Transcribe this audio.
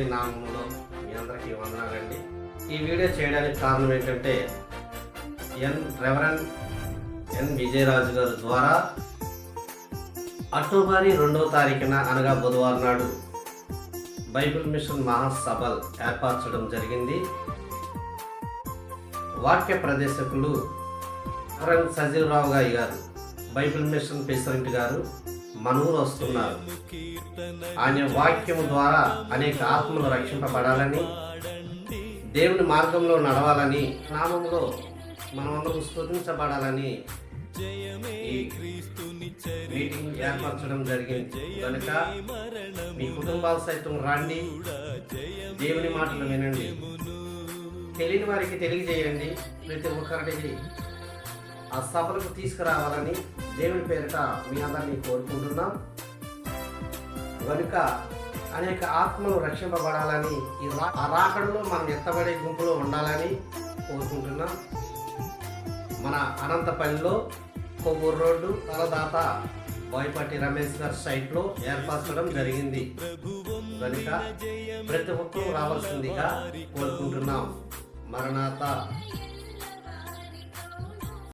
యేసుక్రీస్తుని నామంలో మీ అందరికీ వందనాలండి. ఈ వీడియో చేయడానికి కారణం ఏంటంటే ఎన్ రెవరెండ్ ఎన్ విజయరాజు గారి ద్వారా అక్టోబర్ రెండవ తారీఖున అనగా బుధవారం నాడు బైబిల్ మిషన్ మహాసభలు ఏర్పరచడం జరిగింది. వాక్య ప్రదేశకులు సజీవరావు గారి గారు బైబిల్ మిషన్ ప్రెసిడెంట్ గారు మన ఊరు వస్తున్నారు ఆయన వాక్యము ద్వారా అనేక ఆత్మలు రక్షింపబడాలని దేవుని మార్గంలో నడవాలని నామంలో మనమందరం స్తుతించబడాలని మీటింగ్ ఏర్పరచడం జరిగింది. కనుక మీ కుటుంబాలు సైతం రండి. దేవుని మాటలు వినండి. తెలియని వారికి తెలియజేయండి. ప్రతి ఒక్కరికి ఆ సభలకు తీసుకురావాలని దేవుని పేరిట మీ అందరినీ కోరుకుంటున్నాం. కనుక అనేక ఆత్మలు రక్షింపబడాలని ఈ రా- ఆ రాకడలో మనం ఎత్తబడే గుంపులో ఉండాలని కోరుకుంటున్నాం. మన అనంతపల్లిలో కొవ్వూరు రోడ్డు తలదాత బోయపాటి రమేష్ గారి సైట్లో ఏర్పరచడం జరిగింది. కనుక ప్రతి ఒక్కరూ రావాల్సిందిగా కోరుకుంటున్నాం. మరణాత